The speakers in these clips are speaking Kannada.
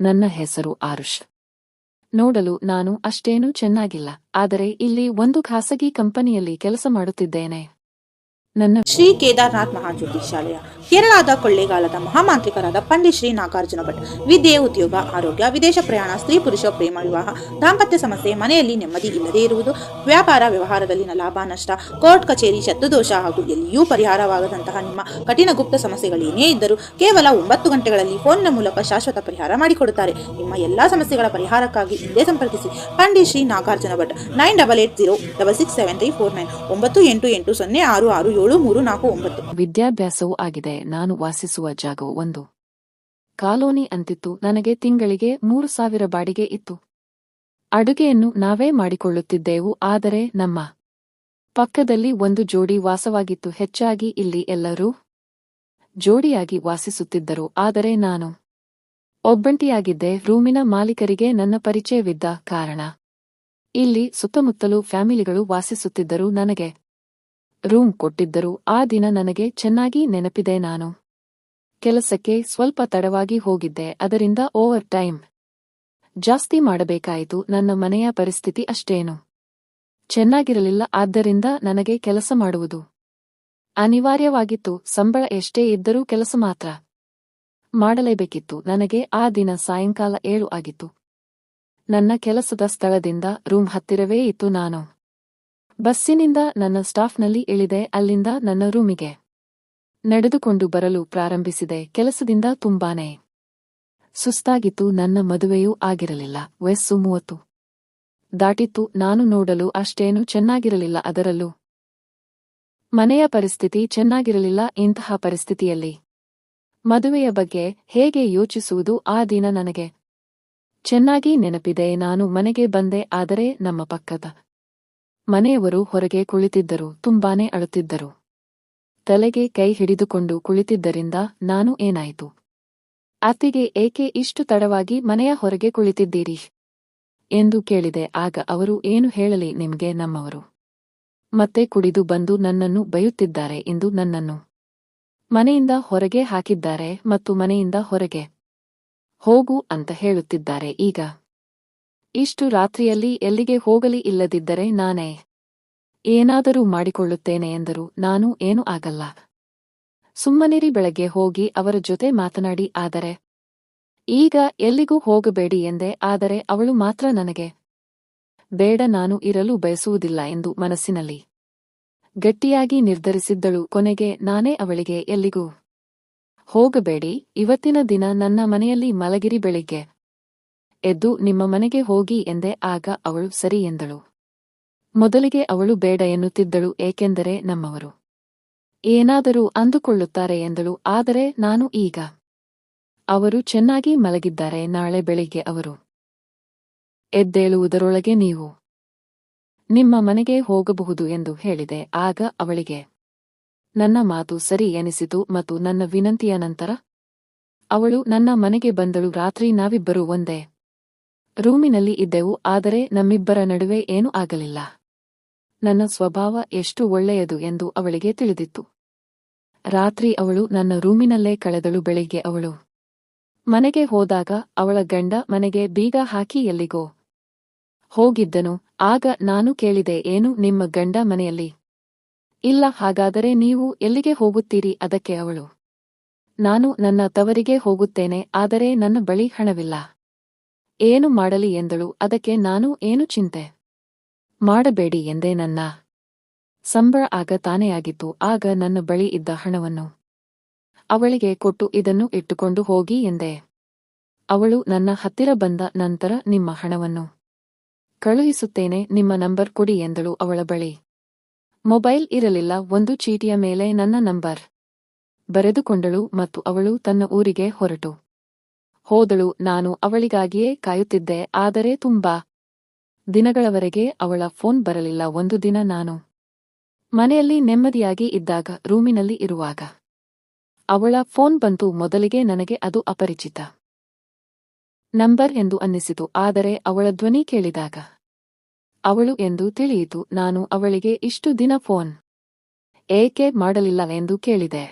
ನನ್ನ ಹೆಸರು ಆರುಷ್. ನೋಡಲು ನಾನು ಅಷ್ಟೇನೂ ಚೆನ್ನಾಗಿಲ್ಲ ಆದರೆ ಇಲ್ಲಿ ಒಂದು ಖಾಸಗಿ ಕಂಪನಿಯಲ್ಲಿ ಕೆಲಸ ಮಾಡುತ್ತಿದ್ದೇನೆ. ನನ್ನ ಶ್ರೀ ಕೇದಾರ್ನಾಥ್ ಮಹಾಜ್ಯೋತಿಷಾಲಯ, ಕೇರಳದ ಕೊಳ್ಳೇಗಾಲದ ಮಹಾಮಾಂತ್ರಿಕರಾದ ಪಂಡಿತ್ ಶ್ರೀ ನಾಗಾರ್ಜುನ ಭಟ್, ವಿದ್ಯೆ, ಉದ್ಯೋಗ, ಆರೋಗ್ಯ, ವಿದೇಶ ಪ್ರಯಾಣ, ಸ್ತ್ರೀ, ಪುರುಷ, ಪ್ರೇಮ, ವಿವಾಹ, ದಾಂಪತ್ಯ ಸಮಸ್ಯೆ, ಮನೆಯಲ್ಲಿ ನೆಮ್ಮದಿ ಇಲ್ಲದೇ ಇರುವುದು, ವ್ಯಾಪಾರ ವ್ಯವಹಾರದಲ್ಲಿನ ಲಾಭ, ನಷ್ಟ, ಕೋರ್ಟ್ ಕಚೇರಿ, ಶತ್ರುದೋಷ ಹಾಗೂ ಎಲ್ಲಿಯೂ ಪರಿಹಾರವಾಗದಂತಹ ನಿಮ್ಮ ಕಠಿಣ ಗುಪ್ತ ಸಮಸ್ಯೆಗಳೇನೇ ಇದ್ದರೂ ಕೇವಲ ಒಂಬತ್ತು ಗಂಟೆಗಳಲ್ಲಿ ಫೋನ್ನ ಮೂಲಕ ಶಾಶ್ವತ ಪರಿಹಾರ ಮಾಡಿಕೊಡುತ್ತಾರೆ. ನಿಮ್ಮ ಎಲ್ಲಾ ಸಮಸ್ಯೆಗಳ ಪರಿಹಾರಕ್ಕಾಗಿ ಹಿಂದೆ ಸಂಪರ್ಕಿಸಿ. Pandit Shri Nagarjuna Bhat, nine double eight zero double six seven three four nine, ಒಂಬತ್ತು ಎಂಟು ಎಂಟು ಸೊನ್ನೆ ಆರು ಆರು ಏಳು ಮೂರು, ನಾಲ್ಕು, ಒಂಬತ್ತು. ವಿದ್ಯಾಭ್ಯಾಸವೂ ಆಗಿದೆ. ನಾನು ವಾಸಿಸುವ ಜಾಗವು ಒಂದು. ಕಾಲೋನಿ ಅಂತಿತ್ತು. ನನಗೆ ತಿಂಗಳಿಗೆ ಮೂರು ಸಾವಿರ ಬಾಡಿಗೆ ಇತ್ತು. ಅಡುಗೆಯನ್ನು ನಾವೇ ಮಾಡಿಕೊಳ್ಳುತ್ತಿದ್ದೆವು, ಆದರೆ ನಮ್ಮ ಪಕ್ಕದಲ್ಲಿ ಒಂದು ಜೋಡಿ ವಾಸವಾಗಿತ್ತು. ಹೆಚ್ಚಾಗಿ ಇಲ್ಲಿ ಎಲ್ಲರೂ ಜೋಡಿಯಾಗಿ ವಾಸಿಸುತ್ತಿದ್ದರು, ಆದರೆ ನಾನು ಒಬ್ಬಂಟಿಯಾಗಿದ್ದೆ. ರೂಮಿನ ಮಾಲೀಕರಿಗೆ ನನ್ನ ಪರಿಚಯವಿದ್ದ ಕಾರಣ. ಇಲ್ಲಿ ಸುತ್ತಮುತ್ತಲೂ ಫ್ಯಾಮಿಲಿಗಳು ವಾಸಿಸುತ್ತಿದ್ದರು. ನನಗೆ ರೂಮ್ ಕೊಟ್ಟಿದ್ದರು ಆ ದಿನ ನನಗೆ ಚೆನ್ನಾಗಿ ನೆನಪಿದೆ ನಾನು. ಕೆಲಸಕ್ಕೆ ಸ್ವಲ್ಪ ತಡವಾಗಿ ಹೋಗಿದ್ದೆ, ಅದರಿಂದ ಓವರ್ ಟೈಮ್ ಜಾಸ್ತಿ ಮಾಡಬೇಕಾಯಿತು, ನನ್ನ ಮನೆಯ ಪರಿಸ್ಥಿತಿ ಅಷ್ಟೇನು. ಚೆನ್ನಾಗಿರಲಿಲ್ಲ, ಆದ್ದರಿಂದ ನನಗೆ ಕೆಲಸ ಮಾಡುವುದು ಅನಿವಾರ್ಯವಾಗಿತ್ತು, ಸಂಬಳ ಎಷ್ಟೇ ಇದ್ದರೂ ಕೆಲಸ ಮಾತ್ರ ಮಾಡಲೇಬೇಕಿತ್ತು, ನನಗೆ ಆ ದಿನ ಸಾಯಂಕಾಲ ಏಳು ಆಗಿತ್ತು. ನನ್ನ ಕೆಲಸದ ಸ್ಥಳದಿಂದ ರೂಮ್ ಹತ್ತಿರವೇ ಇತ್ತು ನಾನು. ಬಸ್ಸಿನಿಂದ ನನ್ನ ಸ್ಟಾಫ್ನಲ್ಲಿ ಇಳಿದೆ, ಅಲ್ಲಿಂದ ನನ್ನ ರೂಮಿಗೆ. ನಡೆದುಕೊಂಡು ಬರಲು ಪ್ರಾರಂಭಿಸಿದೆ, ಕೆಲಸದಿಂದ ತುಂಬಾನೇ. ಸುಸ್ತಾಗಿತ್ತು, ನನ್ನ ಮದುವೆಯೂ ಆಗಿರಲಿಲ್ಲ, ವಯಸ್ಸು ಮೂವತ್ತು. ದಾಟಿತ್ತು, ನಾನು ನೋಡಲು ಅಷ್ಟೇನು ಚೆನ್ನಾಗಿರಲಿಲ್ಲ, ಅದರಲ್ಲೂ. ಮನೆಯ ಪರಿಸ್ಥಿತಿ ಚೆನ್ನಾಗಿರಲಿಲ್ಲ, ಇಂತಹ ಪರಿಸ್ಥಿತಿಯಲ್ಲಿ. ಮದುವೆಯ ಬಗ್ಗೆ ಹೇಗೆ ಯೋಚಿಸುವುದು, ಆ ದಿನ ನನಗೆ ಚೆನ್ನಾಗಿ ನೆನಪಿದೆ, ನಾನು ಮನೆಗೆ ಬಂದೆ, ಆದರೆ ನಮ್ಮ ಪಕ್ಕದ ಮನೆಯವರು ಹೊರಗೆ ಕುಳಿತಿದ್ದರು, ತುಂಬಾನೇ ಅಳುತ್ತಿದ್ದರು. ತಲೆಗೆ ಕೈ ಹಿಡಿದುಕೊಂಡು ಕುಳಿತಿದ್ದರಿಂದ ನಾನು ಏನಾಯಿತು? ಅತ್ತಿಗೆ, ಏಕೆ ಇಷ್ಟು ತಡವಾಗಿ ಮನೆಯ ಹೊರಗೆ ಕುಳಿತಿದ್ದೀರಿ? ಎಂದು ಕೇಳಿದೆ, ಆಗ ಅವರು, ಏನು ಹೇಳಲಿ ನಿಮಗೆ ನಮ್ಮವರು? ಮತ್ತೆ ಕುಡಿದು ಬಂದು ನನ್ನನ್ನು ಬೈಯುತ್ತಿದ್ದಾರೆ ಎಂದು ನನ್ನನ್ನು. ಮನೆಯಿಂದ ಹೊರಗೆ ಹಾಕಿದ್ದಾರೆ ಮತ್ತು ಮನೆಯಿಂದ ಹೊರಗೆ ಹೋಗು ಅಂತ ಹೇಳುತ್ತಿದ್ದಾರೆ, ಈಗ. ಇಷ್ಟು ರಾತ್ರಿಯಲ್ಲಿ ಎಲ್ಲಿಗೆ ಹೋಗಲಿ ಇಲ್ಲದಿದ್ದರೆ ನಾನೇ. ಏನಾದರೂ ಮಾಡಿಕೊಳ್ಳುತ್ತೇನೆ ಎಂದರು. ನಾನು ಏನೂ ಆಗಲ್ಲ. ಸುಮ್ಮನಿರಿ ಬೆಳಗ್ಗೆ ಹೋಗಿ ಅವರ ಜೊತೆ ಮಾತನಾಡಿ, ಆದರೆ, ಈಗ ಎಲ್ಲಿಗೂ ಹೋಗಬೇಡಿ ಎಂದೇ. ಆದರೆ, ಅವಳು ಮಾತ್ರ ನನಗೆ, ಬೇಡ, ನಾನು ಇರಲು ಬಯಸುವುದಿಲ್ಲ ಎಂದು ಮನಸ್ಸಿನಲ್ಲಿ ಗಟ್ಟಿಯಾಗಿ ನಿರ್ಧರಿಸಿದ್ದಳು. ಕೊನೆಗೆ, ನಾನೇ ಅವಳಿಗೆ, ಎಲ್ಲಿಗೂ ಹೋಗಬೇಡಿ. ಇವತ್ತಿನ ದಿನ ನನ್ನ ಮನೆಯಲ್ಲಿ ಮಲಗಿರಿ ಬೆಳಿಗ್ಗೆ. ಎದ್ದು ನಿಮ್ಮ ಮನೆಗೆ ಹೋಗಿ ಎಂದೆ, ಆಗ ಅವಳು ಸರಿ ಎಂದಳು. ಮೊದಲಿಗೆ ಅವಳು ಬೇಡ ಎನ್ನುತ್ತಿದ್ದಳು, ಏಕೆಂದರೆ ನಮ್ಮವರು. ಏನಾದರೂ ಅಂದುಕೊಳ್ಳುತ್ತಾರೆ ಎಂದಳು, ಆದರೆ ನಾನು ಈಗ. ಅವರು ಚೆನ್ನಾಗಿ ಮಲಗಿದ್ದಾರೆ, ನಾಳೆ ಬೆಳಿಗ್ಗೆ ಅವರು. ಎದ್ದೇಳುವುದರೊಳಗೆ ನೀವು. ನಿಮ್ಮ ಮನೆಗೆ ಹೋಗಬಹುದು ಎಂದು ಹೇಳಿದೆ, ಆಗ ಅವಳಿಗೆ. ನನ್ನ ಮಾತು ಸರಿ ಎನಿಸಿತು ಮತ್ತು ನನ್ನ ವಿನಂತಿಯ ನಂತರ ಅವಳು ನನ್ನ ಮನೆಗೆ ಬಂದಳು, ರಾತ್ರಿ ನಾವಿಬ್ಬರೂ ಒಂದೇ. ರೂಮಿನಲ್ಲಿ ಇದ್ದೆವು, ಆದರೆ ನಮ್ಮಿಬ್ಬರ ನಡುವೆ ಏನೂ ಆಗಲಿಲ್ಲ. ನನ್ನ ಸ್ವಭಾವ ಎಷ್ಟು ಒಳ್ಳೆಯದು ಎಂದು ಅವಳಿಗೆ ತಿಳಿದಿತ್ತು. ರಾತ್ರಿ ಅವಳು ನನ್ನ ರೂಮಿನಲ್ಲೇ ಕಳೆದಳು ಬೆಳಿಗ್ಗೆ ಅವಳು. ಮನೆಗೆ ಹೋದಾಗ ಅವಳ ಗಂಡ ಮನೆಗೆ ಬೀಗ ಹಾಕಿ ಎಲ್ಲಿಗೋ ಹೋಗಿದ್ದನು, ಆಗ ನಾನು ಕೇಳಿದೆ, ಏನು ನಿಮ್ಮ ಗಂಡ ಮನೆಯಲ್ಲಿ? ಇಲ್ಲ, ಹಾಗಾದರೆ ನೀವು ಎಲ್ಲಿಗೆ ಹೋಗುತ್ತೀರಿ? ಅದಕ್ಕೆ ಅವಳು, ನಾನು ನನ್ನ ತವರಿಗೆ ಹೋಗುತ್ತೇನೆ, ಆದರೆ ನನ್ನ ಬಳಿ ಹಣವಿಲ್ಲ. ಏನು ಮಾಡಲಿ ಎಂದಳು, ಅದಕ್ಕೆ ನಾನು ಏನು ಚಿಂತೆ? ಮಾಡಬೇಡಿ ಎಂದೇ ನನ್ನ. ಸಂಬಳ ಆಗ ತಾನೇ ಆಗಿತ್ತು, ಆಗ ನನ್ನ ಬಳಿ ಇದ್ದ ಹಣವನ್ನು. ಅವಳಿಗೆ ಕೊಟ್ಟು ಇದನ್ನು ಇಟ್ಟುಕೊಂಡು ಹೋಗಿ ಎಂದೆ. ಅವಳು ನನ್ನ ಹತ್ತಿರ ಬಂದ ನಂತರ ನಿಮ್ಮ ಹಣವನ್ನು. ಕಳುಹಿಸುತ್ತೇನೆ, ನಿಮ್ಮ ನಂಬರ್ ಕೊಡಿ ಎಂದಳು ಅವಳ ಬಳಿ. ಮೊಬೈಲ್ ಇರಲಿಲ್ಲ, ಒಂದು ಚೀಟಿಯ ಮೇಲೆ ನನ್ನ ನಂಬರ್. ಬರೆದುಕೊಂಡಳು ಮತ್ತು ಅವಳು ತನ್ನ ಊರಿಗೆ ಹೊರಟು. ಹೋದಳು, ನಾನು ಅವಳಿಗಾಗಿಯೇ ಕಾಯುತ್ತಿದ್ದೆ, ಆದರೆ ತುಂಬಾ ದಿನಗಳವರೆಗೆ ಅವಳ ಫೋನ್ ಬರಲಿಲ್ಲ, ಒಂದು ದಿನ ನಾನು ಮನೆಯಲ್ಲಿ ನೆಮ್ಮದಿಯಾಗಿ ಇದ್ದಾಗ, ರೂಮಿನಲ್ಲಿ ಇರುವಾಗ ಅವಳ ಫೋನ್ ಬಂತು, ಮೊದಲಿಗೆ ನನಗೆ ಅದು ಅಪರಿಚಿತ ನಂಬರ್ ಎಂದು ಅನ್ನಿಸಿತು, ಆದರೆ ಅವಳ ಧ್ವನಿ ಕೇಳಿದಾಗ ಅವಳು ಎಂದು ತಿಳಿಯಿತು, ನಾನು ಅವಳಿಗೆ ಇಷ್ಟು ದಿನ ಫೋನ್ ಏಕೆ ಮಾಡಲಿಲ್ಲ ಎಂದು ಕೇಳಿದೆ.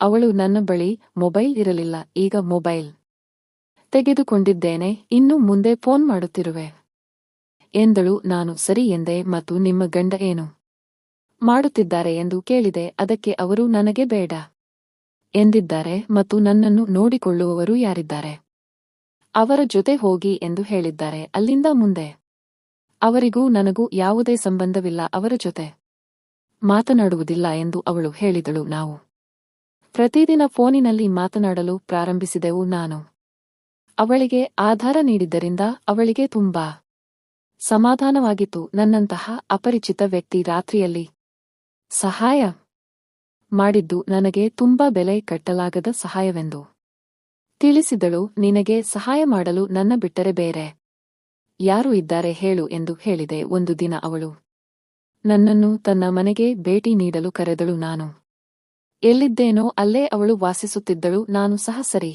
ಅವಳು ನನ್ನ ಬಳಿ ಮೊಬೈಲ್ ಇರಲಿಲ್ಲ, ಈಗ ಮೊಬೈಲ್ ತೆಗೆದುಕೊಂಡಿದ್ದೇನೆ, ಇನ್ನು ಮುಂದೆ ಫೋನ್ ಮಾಡುತ್ತಿರುವೆ. ಎಂದಳು, ನಾನು ಸರಿ ಎಂದೆ ಮತ್ತು ನಿಮ್ಮ ಗಂಡ ಏನು ಮಾಡುತ್ತಿದ್ದಾರೆ ಎಂದು ಕೇಳಿದೆ, ಅದಕ್ಕೆ ಅವರು, ನನಗೆ ಬೇಡ ಎಂದಿದ್ದಾರೆ ಮತ್ತು ನನ್ನನ್ನು ನೋಡಿಕೊಳ್ಳುವವರು ಯಾರಿದ್ದಾರೆ? ಅವರ ಜೊತೆ ಹೋಗಿ ಎಂದು ಹೇಳಿದ್ದಾರೆ, ಅಲ್ಲಿಂದ ಮುಂದೆ. ಅವರಿಗೂ ನನಗೂ ಯಾವುದೇ ಸಂಬಂಧವಿಲ್ಲ, ಅವರ ಜೊತೆ ಮಾತನಾಡುವುದಿಲ್ಲ ಎಂದು ಅವಳು ಹೇಳಿದಳು, ನಾವು ಪ್ರತಿದಿನ ಫೋನಿನಲ್ಲಿ ಮಾತನಾಡಲು ಪ್ರಾರಂಭಿಸಿದೆವು, ನಾನು ಅವಳಿಗೆ ಆಧಾರ ನೀಡಿದ್ದರಿಂದ ಅವಳಿಗೆ ತುಂಬಾ ಸಮಾಧಾನವಾಗಿತ್ತು. ನನ್ನಂತಹ ಅಪರಿಚಿತ ವ್ಯಕ್ತಿ ರಾತ್ರಿಯಲ್ಲಿ ಸಹಾಯ ಮಾಡಿದ್ದು ನನಗೆ ತುಂಬಾ ಬೆಲೆ ಕಟ್ಟಲಾಗದ ಸಹಾಯವೆಂದು ತಿಳಿಸಿದಳು. ನಿನಗೆ ಸಹಾಯ ಮಾಡಲು ನನ್ನ ಬಿಟ್ಟರೆ ಬೇರೆ ಯಾರು ಇದ್ದಾರೆ ಹೇಳು ಎಂದು ಹೇಳಿದೆ. ಒಂದು ದಿನ ಅವಳು ನನ್ನನ್ನು ತನ್ನ ಮನೆಗೆ ಭೇಟಿ ನೀಡಲು ಕರೆದಳು. ನಾನು ಎಲ್ಲಿದ್ದೇನೋ ಅಲ್ಲೇ ಅವಳು ವಾಸಿಸುತ್ತಿದ್ದಳು. ನಾನು ಸಹ ಸರಿ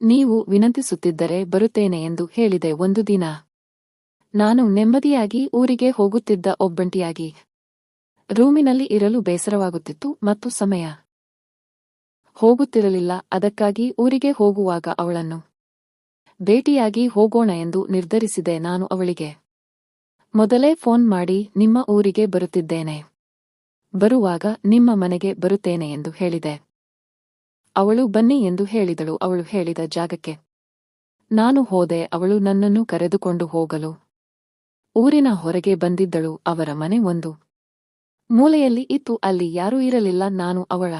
ನೀವು ವಿನಂತಿಸುತ್ತಿದ್ದರೆ ಬರುತ್ತೇನೆ ಎಂದು ಹೇಳಿದೆ ಒಂದು ದಿನ. ನಾನು ನೆಮ್ಮದಿಯಾಗಿ ಊರಿಗೆ ಹೋಗುತ್ತಿದ್ದ ಒಬ್ಬಂಟಿಯಾಗಿ. ರೂಮಿನಲ್ಲಿ ಇರಲು ಬೇಸರವಾಗುತ್ತಿತ್ತು ಮತ್ತು ಸಮಯ ಹೋಗುತ್ತಿರಲಿಲ್ಲ, ಅದಕ್ಕಾಗಿ ಊರಿಗೆ ಹೋಗುವಾಗ ಅವಳನ್ನು ಭೇಟಿಯಾಗಿ ಹೋಗೋಣ ಎಂದು ನಿರ್ಧರಿಸಿದೆ ನಾನು ಅವಳಿಗೆ. ಮೊದಲೇ ಫೋನ್ ಮಾಡಿ, ನಿಮ್ಮ ಊರಿಗೆ ಬರುತ್ತಿದ್ದೇನೆ. ಬರುವಾಗ ನಿಮ್ಮ ಮನೆಗೆ ಬರುತ್ತೇನೆ ಎಂದು ಹೇಳಿದೆ. ಅವಳು ಬನ್ನಿ ಎಂದು ಹೇಳಿದಳು. ಅವಳು ಹೇಳಿದ ಜಾಗಕ್ಕೆ ನಾನು ಹೋದೆ. ಅವಳು ನನ್ನನ್ನು ಕರೆದುಕೊಂಡು ಹೋಗಲು ಊರಿನ ಹೊರಗೆ ಬಂದಿದ್ದಳು. ಅವರ ಮನೆ ಒಂದು ಮೂಲೆಯಲ್ಲಿ ಇತ್ತು. ಅಲ್ಲಿ ಯಾರೂ ಇರಲಿಲ್ಲ. ನಾನು ಅವಳ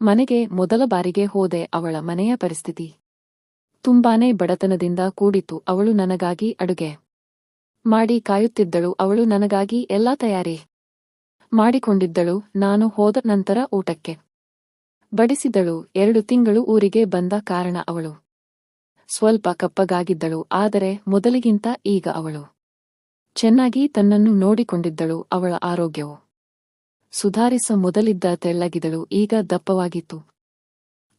ಮನೆಗೆ ಮೊದಲ ಬಾರಿಗೆ ಹೋದೆ. ಅವಳ ಮನೆಯ ಪರಿಸ್ಥಿತಿ ತುಂಬಾನೇ ಬಡತನದಿಂದ ಕೂಡಿತು ಅವಳು ನನಗಾಗಿ ಅಡುಗೆ ಮಾಡಿ ಕಾಯುತ್ತಿದ್ದಳು. ಅವಳು ನನಗಾಗಿ ಎಲ್ಲಾ ತಯಾರಿ ಮಾಡಿಕೊಂಡಿದ್ದಳು. ನಾನು ಹೋದ ನಂತರ ಊಟಕ್ಕೆ ಬಡಿಸಿದಳು. ಎರಡು ತಿಂಗಳು ಊರಿಗೆ ಬಂದ ಕಾರಣ ಅವಳು. ಸ್ವಲ್ಪ ಕಪ್ಪಗಾಗಿದ್ದಳು, ಆದರೆ ಮೊದಲಿಗಿಂತ ಈಗ ಅವಳು. ಚೆನ್ನಾಗಿ ತನ್ನನ್ನು ನೋಡಿಕೊಂಡಿದ್ದಳು ಅವಳ ಆರೋಗ್ಯವು. ಸುಧಾರಿಸ ಮೊದಲಿದ್ದ ತೆಳ್ಳಗಿದಳು, ಈಗ ದಪ್ಪವಾಗಿತ್ತು.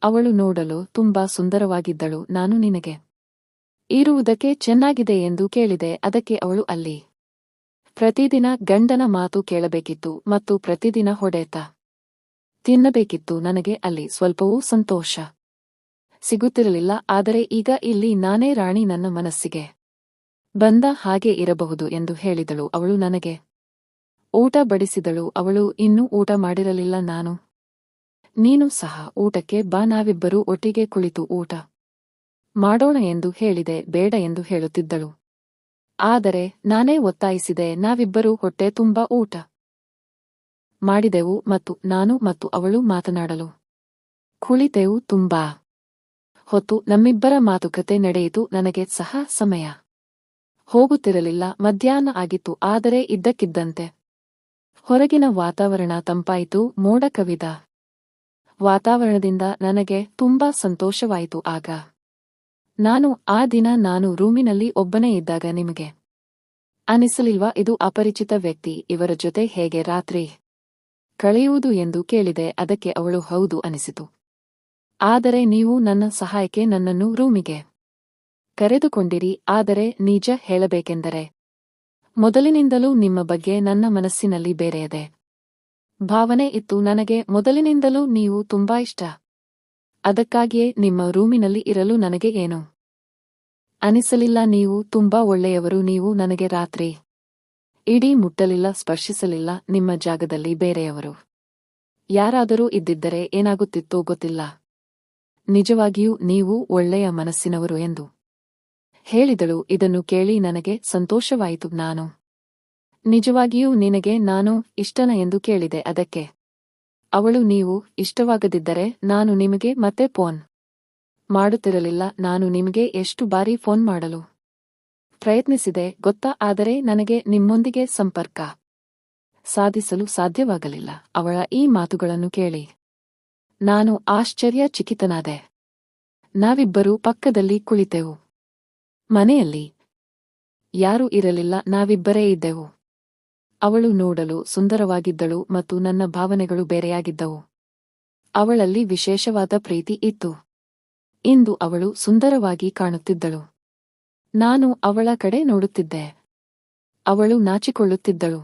ಅವಳು ನೋಡಲು ತುಂಬಾ ಸುಂದರವಾಗಿದ್ದಳು, ನಾನು ನಿನಗೆ ಇರುವುದಕ್ಕೆ ಚೆನ್ನಾಗಿದೆ ಎಂದು ಕೇಳಿದೆ, ಅದಕ್ಕೆ ಅವಳು ಅಲ್ಲಿ. ಪ್ರತಿದಿನ ಗಂಡನ ಮಾತು ಕೇಳಬೇಕಿತ್ತು, ಮತ್ತು ಪ್ರತಿದಿನ ಹೊಡೆತ. ತಿನ್ನಬೇಕಿತ್ತು ನನಗೆ ಅಲ್ಲಿ ಸ್ವಲ್ಪವೂ ಸಂತೋಷ. ಸಿಗುತ್ತಿರಲಿಲ್ಲ, ಆದರೆ ಈಗ ಇಲ್ಲಿ ನಾನೇ ರಾಣಿ ನನ್ನ ಮನಸ್ಸಿಗೆ. ಬಂದ ಹಾಗೆ ಇರಬಹುದು ಎಂದು ಹೇಳಿದಳು ಅವಳು ನನಗೆ. ಊಟ ಬಡಿಸಿದಳು ಅವಳು, ಇನ್ನೂ ಊಟ ಮಾಡಿರಲಿಲ್ಲ ನಾನು. ನೀನು ಸಹ ಊಟಕ್ಕೆ ಬಾ, ನಾವಿಬ್ಬರೂ ಒಟ್ಟಿಗೆ ಕುಳಿತು ಊಟ ಮಾಡೋಣ ಎಂದು ಹೇಳಿದೆ, ಬೇಡ ಎಂದು ಹೇಳುತ್ತಿದ್ದಳು. ಆದರೆ ನಾನೇ ಒತ್ತಾಯಿಸಿದೆ, ನಾವಿಬ್ಬರೂ ಹೊಟ್ಟೆ ತುಂಬಾ ಊಟ. ಮಾಡಿದೆವು ಮತ್ತು ನಾನು ಮತ್ತು ಅವಳು ಮಾತನಾಡಲು ಕುಳಿತೆವು ತುಂಬಾ. ಹೊತ್ತು ನಮ್ಮಿಬ್ಬರ ಮಾತುಕತೆ ನಡೆಯಿತು, ನನಗೆ ಸಹ ಸಮಯ. ಹೋಗುತ್ತಿರಲಿಲ್ಲ, ಮಧ್ಯಾಹ್ನ ಆಗಿತ್ತು, ಆದರೆ ಇದ್ದಕ್ಕಿದ್ದಂತೆ. ಹೊರಗಿನ ವಾತಾವರಣ ತಂಪಾಯಿತು, ಮೋಡ ಕವಿದ. ವಾತಾವರಣದಿಂದ ನನಗೆ ತುಂಬಾ ಸಂತೋಷವಾಯಿತು, ಆಗ. ನಾನು ಆ ದಿನ ನಾನು ರೂಮಿನಲ್ಲಿ ಒಬ್ಬನೇ ಇದ್ದಾಗ ನಿಮಗೆ ಅನಿಸಲಿಲ್ವಾ? ಇದು ಅಪರಿಚಿತ ವ್ಯಕ್ತಿ, ಇವರ ಜೊತೆ ಹೇಗೆ ರಾತ್ರಿ ಕಳೆಯುವುದು ಎಂದು ಕೇಳಿದೆ, ಅದಕ್ಕೆ ಅವಳು, ಹೌದು ಅನಿಸಿತು. ಆದರೆ ನೀವು ನನ್ನ ಸಹಾಯಕ್ಕೆ ನನ್ನನ್ನು ರೂಮಿಗೆ ಕರೆದುಕೊಂಡಿರಿ, ಆದರೆ ನಿಜ ಹೇಳಬೇಕೆಂದರೆ ಮೊದಲಿನಿಂದಲೂ ನಿಮ್ಮ ಬಗ್ಗೆ ನನ್ನ ಮನಸ್ಸಿನಲ್ಲಿ ಬೇರೆಯದೆ. ಭಾವನೆ ಇತ್ತು ನನಗೆ, ಮೊದಲಿನಿಂದಲೂ ನೀವು ತುಂಬಾ ಇಷ್ಟ. ಅದಕ್ಕಾಗಿಯೇ ನಿಮ್ಮ ರೂಮಿನಲ್ಲಿ ಇರಲು ನನಗೆ ಏನು? ಅನಿಸಲಿಲ್ಲ, ನೀವು ತುಂಬಾ ಒಳ್ಳೆಯವರು, ನೀವು ನನಗೆ ರಾತ್ರಿ ಇಡೀ ಮುಟ್ಟಲಿಲ್ಲ, ಸ್ಪರ್ಶಿಸಲಿಲ್ಲ, ನಿಮ್ಮ ಜಾಗದಲ್ಲಿ ಬೇರೆಯವರು. ಯಾರಾದರೂ ಇದ್ದಿದ್ದರೆ ಏನಾಗುತ್ತಿತ್ತೋ ಗೊತ್ತಿಲ್ಲ. ನಿಜವಾಗಿಯೂ ನೀವು ಒಳ್ಳೆಯ ಮನಸ್ಸಿನವರು ಎಂದು ಹೇಳಿದಳು. ಇದನ್ನು ಕೇಳಿ ನನಗೆ ಸಂತೋಷವಾಯಿತು ನಾನು. ನಿಜವಾಗಿಯೂ ನಿನಗೆ ನಾನು ಇಷ್ಟನ ಎಂದು ಕೇಳಿದೆ. ಅದಕ್ಕೆ, ಅವಳು, ನೀವು ಇಷ್ಟವಾಗದಿದ್ದರೆ ನಾನು ನಿಮಗೆ ಮತ್ತೆ ಫೋನ್ ಮಾಡುತ್ತಿರಲಿಲ್ಲ. ನಾನು ನಿಮಗೆ ಎಷ್ಟು ಬಾರಿ ಫೋನ್ ಮಾಡಲು ಪ್ರಯತ್ನಿಸಿದೆ, ಗೊತ್ತಾ? ಆದರೆ ನನಗೆ ನಿಮ್ಮೊಂದಿಗೆ ಸಂಪರ್ಕ ಸಾಧಿಸಲು ಸಾಧ್ಯವಾಗಲಿಲ್ಲ. ಅವಳ ಈ ಮಾತುಗಳನ್ನು ಕೇಳಿ. ನಾನು ಆಶ್ಚರ್ಯ ಚಿಕಿತನಾದೆ ನಾವಿಬ್ಬರೂ ಪಕ್ಕದಲ್ಲಿ ಕುಳಿತೆವು. ಮನೆಯಲ್ಲಿ ಯಾರೂ ಇರಲಿಲ್ಲ, ನಾವಿಬ್ಬರೇ ಇದ್ದೆವು. ಅವಳು ನೋಡಲು ಸುಂದರವಾಗಿದ್ದಳು ಮತ್ತು ನನ್ನ ಭಾವನೆಗಳು ಬೇರೆಯಾಗಿದ್ದವು. ಅವಳಲ್ಲಿ ವಿಶೇಷವಾದ ಪ್ರೀತಿ ಇತ್ತು. ಇಂದು ಅವಳು ಸುಂದರವಾಗಿ ಕಾಣುತ್ತಿದ್ದಳು. ನಾನು ಅವಳ ಕಡೆ ನೋಡುತ್ತಿದ್ದೆ. ಅವಳು ನಾಚಿಕೊಳ್ಳುತ್ತಿದ್ದಳು.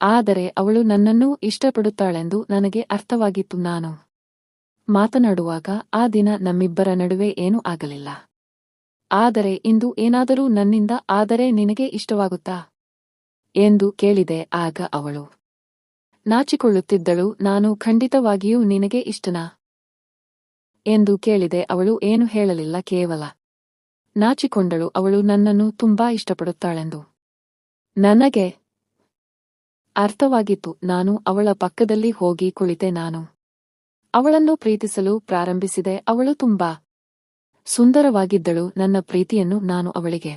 ಆದರೆ ಅವಳು ನನ್ನನ್ನೂ ಇಷ್ಟಪಡುತ್ತಾಳೆಂದು ನನಗೆ ಅರ್ಥವಾಗಿತ್ತು ನಾನು. ಮಾತನಾಡುವಾಗ ಆ ದಿನ ನಮ್ಮಿಬ್ಬರ ನಡುವೆ ಏನೂ ಆಗಲಿಲ್ಲ. ಆದರೆ ಇಂದು ಏನಾದರೂ ನನ್ನಿಂದ ಆದರೆ ನಿನಗೆ ಇಷ್ಟವಾಗುತ್ತಾ? ಎಂದು ಕೇಳಿದೆ ಆಗ ಅವಳು. ನಾಚಿಕೊಳ್ಳುತ್ತಿದ್ದಳು, ನಾನು ಖಂಡಿತವಾಗಿಯೂ ನಿನಗೆ ಇಷ್ಟನಾ? ಎಂದು ಕೇಳಿದೆ ಅವಳು ಏನು ಹೇಳಲಿಲ್ಲ ಕೇವಲ ನಾಚಿಕೊಂಡಳು ಅವಳು ನನ್ನನ್ನು ತುಂಬಾ ಇಷ್ಟಪಡುತ್ತಾಳೆಂದು. ನನಗೆ ಅರ್ಥವಾಗಿತ್ತು ನಾನು ಅವಳ ಪಕ್ಕದಲ್ಲಿ ಹೋಗಿ ಕುಳಿತೆ ನಾನು. ಅವಳನ್ನು ಪ್ರೀತಿಸಲು ಪ್ರಾರಂಭಿಸಿದೆ ಅವಳು ತುಂಬಾ ಸುಂದರವಾಗಿದ್ದಳು ನನ್ನ ಪ್ರೀತಿಯನ್ನು ನಾನು ಅವಳಿಗೆ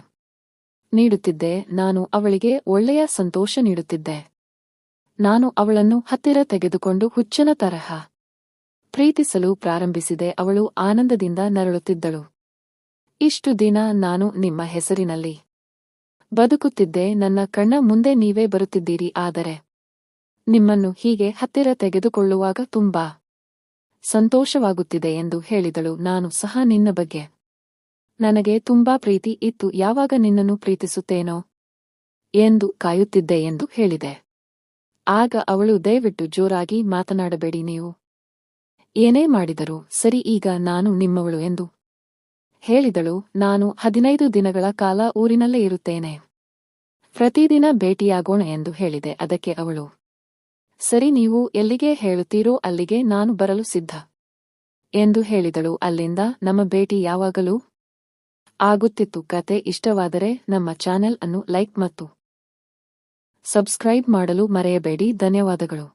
ನೀಡುತ್ತಿದ್ದೆ, ನಾನು ಅವಳಿಗೆ ಒಳ್ಳೆಯ ಸಂತೋಷ ನೀಡುತ್ತಿದ್ದೆ. ನಾನು ಅವಳನ್ನು ಹತ್ತಿರ ತೆಗೆದುಕೊಂಡು ಹುಚ್ಚನ ತರಹ ಪ್ರೀತಿಸಲು ಪ್ರಾರಂಭಿಸಿದೆ, ಅವಳು ಆನಂದದಿಂದ ನರಳುತ್ತಿದ್ದಳು. ಇಷ್ಟು ದಿನ ನಾನು ನಿಮ್ಮ ಹೆಸರಿನಲ್ಲಿ ಬದುಕುತ್ತಿದ್ದೆ, ನನ್ನ ಕಣ್ಣ ಮುಂದೆ ನೀವೇ ಬರುತ್ತಿದ್ದೀರಿ, ಆದರೆ ನಿಮ್ಮನ್ನು ಹೀಗೆ ಹತ್ತಿರ ತೆಗೆದುಕೊಳ್ಳುವಾಗ ತುಂಬಾ ಸಂತೋಷವಾಗುತ್ತಿದೆ ಎಂದು ಹೇಳಿದಳು. ನಾನು ಸಹ ನಿನ್ನ ಬಗ್ಗೆ ನನಗೆ ತುಂಬಾ ಪ್ರೀತಿ ಇತ್ತು, ಯಾವಾಗ ನಿನ್ನನ್ನು ಪ್ರೀತಿಸುತ್ತೇನೋ ಎಂದು ಕಾಯುತ್ತಿದ್ದೆ ಎಂದು ಹೇಳಿದೆ. ಆಗ ಅವಳು ದಯವಿಟ್ಟು ಜೋರಾಗಿ ಮಾತನಾಡಬೇಡಿ, ನೀವು ಏನೇ ಮಾಡಿದರೂ ಸರಿ, ಈಗ ನಾನು ನಿಮ್ಮವಳು ಎಂದು ಹೇಳಿದಳು, ನಾನು ಹದಿನೈದು ದಿನಗಳ ಕಾಲ ಊರಿನಲ್ಲೇ ಇರುತ್ತೇನೆ. ಪ್ರತಿದಿನ ಭೇಟಿಯಾಗೋಣ ಎಂದು ಹೇಳಿದೆ, ಅದಕ್ಕೆ ಅವಳು, ಸರಿ, ನೀವು ಎಲ್ಲಿಗೆ ಹೇಳುತ್ತೀರೋ ಅಲ್ಲಿಗೆ ನಾನು ಬರಲು ಸಿದ್ಧ ಎಂದು ಹೇಳಿದಳು. ಅಲ್ಲಿಂದ ನಮ್ಮ ಭೇಟಿ ಯಾವಾಗಲೂ ಆಗುತ್ತಿತ್ತು. ಕತೆ ಇಷ್ಟವಾದರೆ ನಮ್ಮ ಚಾನೆಲ್ ಅನ್ನು ಲೈಕ್ ಮತ್ತು ಸಬ್ಸ್ಕ್ರೈಬ್ ಮಾಡಲು ಮರೆಯಬೇಡಿ. ಧನ್ಯವಾದಗಳು.